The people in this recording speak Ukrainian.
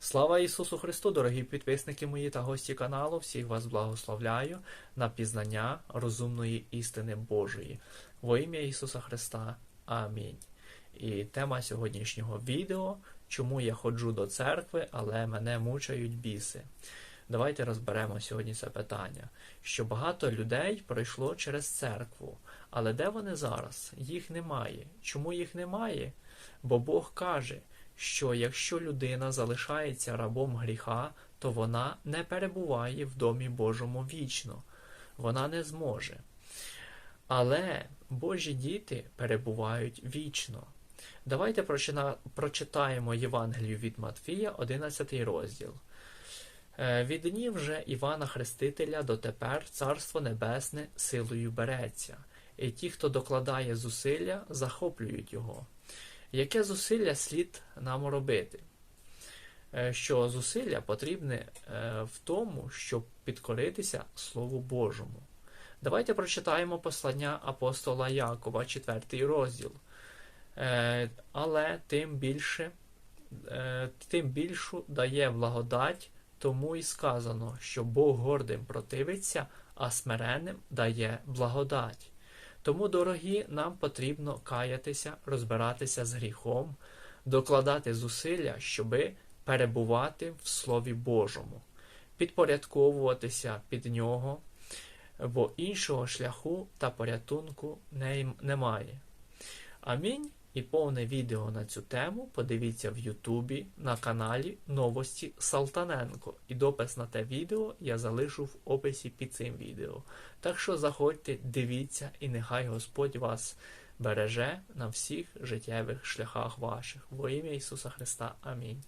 Слава Ісусу Христу, дорогі підписники мої та гості каналу, всіх вас благословляю на пізнання розумної істини Божої. Во ім'я Ісуса Христа. Амінь. І тема сьогоднішнього відео чому я ходжу до церкви, але мене мучають біси. Давайте розберемо сьогодні це питання. Що багато людей пройшло через церкву, але де вони зараз? Їх немає. Чому їх немає? Бо Бог каже, що якщо людина залишається рабом гріха, то вона не перебуває в домі Божому вічно, вона не зможе. Але Божі діти перебувають вічно. Давайте прочитаємо Євангелію від Матфія, 11 розділ. Е, Від днів же Івана Хрестителя дотепер Царство Небесне силою береться, і ті, хто докладає зусилля, захоплюють його. Яке зусилля слід нам робити? Е, Що зусилля потрібне е, в тому, щоб підкоритися Слову Божому. Давайте прочитаємо послання апостола Якова, 4 розділ. Е, Але тим більше, тим більшу дає благодать, тому і сказано, що Бог гордим противиться, а смиренним дає благодать. Тому, дорогі, нам потрібно каятися, розбиратися з гріхом, докладати зусилля, щоби перебувати в Слові Божому, підпорядковуватися під нього, бо іншого шляху та порятунку немає. Амінь. І повне відео на цю тему подивіться в Ютубі на каналі Новості Салтаненко. І допис на те відео я залишу в описі під цим відео. Так що заходьте, дивіться, і нехай Господь вас береже на всіх життєвих шляхах ваших. Во ім'я Ісуса Христа. Амінь.